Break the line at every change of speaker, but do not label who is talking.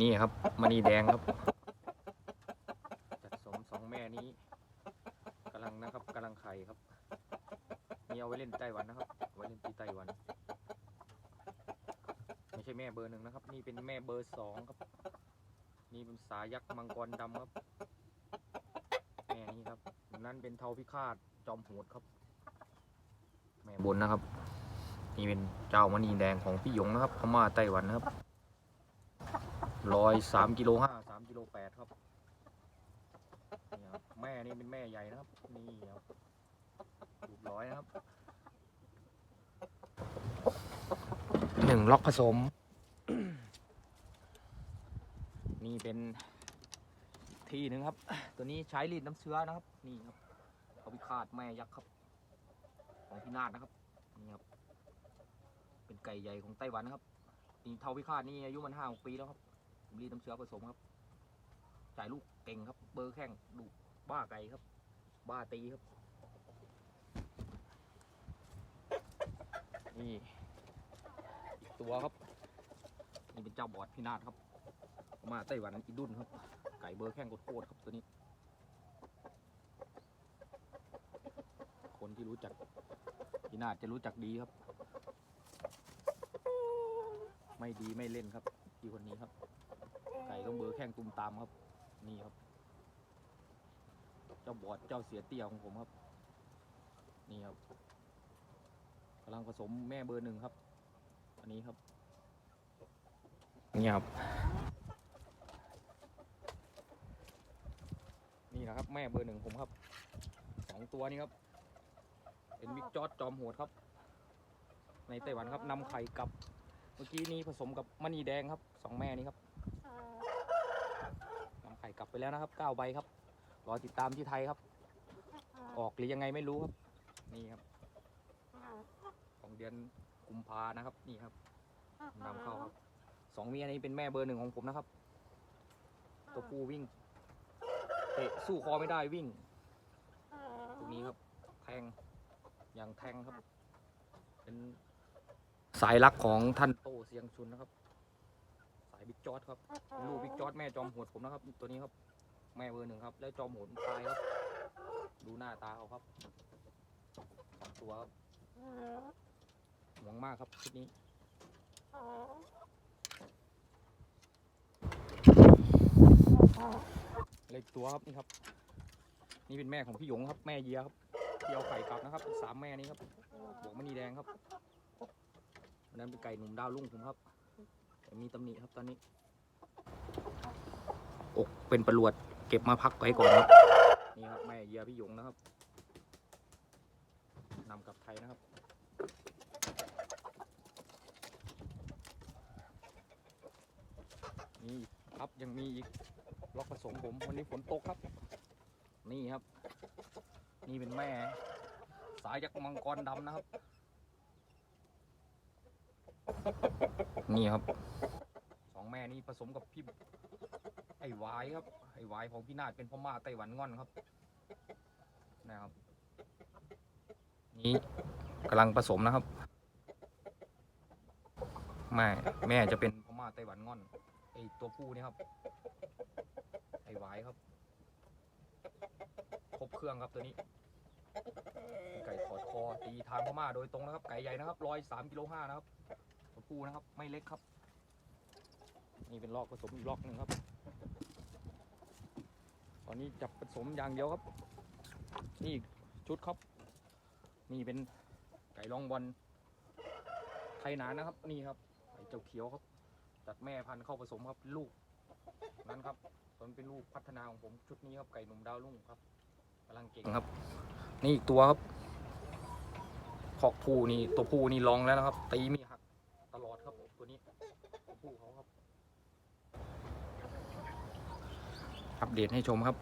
นี่ครับมณีแดงครับจัดสมสองแม่นี้กำลังนะครับกำลังไข่ครับนี่เอาไว้เล่นไต้หวันนะครับไว้เล่นที่ไต้หวัน ไม่ใช่แม่เบอร์หนึ่งนะครับ นี่เป็นแม่เบอร์สองครับ นี่เป็นสายักษ์มังกรดำครับ แม่นี้ครับนั่นเป็นเทาพิฆาตจอมโหดครับ แม่บนนะครับ นี่เป็นเจ้ามณีแดงของพี่หยงนะครับพม่าไต้หวันนะครับ ร้อยสามกิโลห้าสามกิโลแปดครับนี่ครับ แม่นี่เป็นแม่ใหญ่นะครับ นี่ครับดูร้อยนะครับหนึ่งล็อกผสม นี่เป็นที่หนึ่งครับ ตัวนี้ใช้รีดน้ำเชื้อนะครับ นี่ครับเขาพิฆาตแม่ยักษ์ครับ ของพี่นาฏนะครับ นี่ครับ เป็นไก่ใหญ่ของไต้หวันนะครับนี่เทาพิฆาตนี่อายุมันห้าปีแล้วครับ รีดน้ำเชื้อผสมครับ จ่ายลูกเก่งครับ เบอร์แข้งดุบ้าไก่ครับ บ้าตีครับ นี่อีกตัวครับ นี่เป็นเจ้าบอดพี่นาฏครับ มาไต้หวันอีดุนครับ ไก่เบอร์แข้งโคตรครับตัวนี้ คนที่รู้จักพี่นาฏจะรู้จักดีครับ ไม่ดีไม่เล่นครับพี่คนนี้ครับ ไก่ต้องเบอร์แข้งตุมตามครับ นี่ครับ เจ้าบอดเจ้าเสียเตี้ยของผมครับ นี่ครับกำลังผสมแม่เบอร์หนึ่งครับ อันนี้ครับนี่ครับ นี่นะครับ แม่เบอร์หนึ่งผมครับสองตัวนี้ครับ เป็นบิ๊กจอดจอมโหดครับ ในไต้หวันครับนำไข่กลับ เมื่อกี้นี้ผสมกับมณีแดงครับสองแม่นี้ครับนำไข่กลับไป แล้วนะครับเก้าใบครับ รอติดตามที่ไทยครับ ออกหรือยังไงไม่รู้ครับ นี่ครับ ของเดือนกุมภานะครับ นี่ครับนำเข้าครับสองเมียนี้เป็นแม่เบอร์หนึ่งของผมนะครับ ตัวผู้วิ่งเตะสู้คอไม่ได้วิ่งตรงนี้ครับ แทงอย่างแทงครับ เป็นสายรักของท่านโตเสียงชุนนะครับ สายบิ๊กจอร์ดครับเป็นลูกบิ๊กจอร์ดแม่จอมโหดผมนะครับ ตัวนี้ครับ แม่เบอร์หนึ่งครับ แล้วจอมโหดตายครับ ดูหน้าตาเขาครับสองตัวครับหวงมากครับชุดนี้เล็กตัวครับนี่ครับ นี่เป็นแม่ของพี่หยงครับ แม่เยียครับที่เอาไข่กลับนะครับสามแม่นี้ครับบวกมณีแดงครับอันนั้นเป็นไก่หนุ่มดาวรุ่งผมครับมีตำหนิครับตอนนี้ อกเป็นประหลวด เก็บมาพักไว้ก่อนครับ นี่ครับแม่เยียพี่หยงนะครับนำกลับไทยนะครับนี่ครับยังมีอีกล็อกผสมผมวันนี้ฝนตกครับ นี่ครับ นี่เป็นแม่ สายยักษ์มังกรดำนะครับ นี่ครับสองแม่นี้ผสมกับพี่ไอ้วายครับ วายของพี่นาฏเป็นพ่อม่าไต้หวันง่อนครับนะครับ นี่กำลังผสมนะครับแม่แม่จะเป็นพ่อม่าไต้หวันง่อนไอตัวผู้นี่ครับไอหวายครับครบเครื่องครับตัวนี้ไก่ถอดคอตีทางพม่าโดยตรงนะครับ ไก่ใหญ่นะครับร้อยสามกิโลห้านะครับตัวผู้นะครับ ไม่เล็กครับ นี่เป็นลอกผสมอีกลอกหนึ่งครับ อนนี้จับผสมอย่างเดียวครับ นี่ชุดครับ นี่เป็นไก่ลองบอลไทยหนานนะครับ นี่ครับไก่เจ้าเขียวครับจัดแม่พันธุ์เข้าผสมครับลูกนั้นครับตอนเป็นลูกพัฒนาของผมชุดนี้ครับไก่หนุ่มดาวรุ่งครับกำลังเก่งครับ นี่อีกตัวครับคอกผู้นี่ตัวผู้นี่ลองแล้วนะครับ ตีมีหักตลอดครับตัวนี้ตัวผู้เขาครับ อัปเดตให้ชมครับ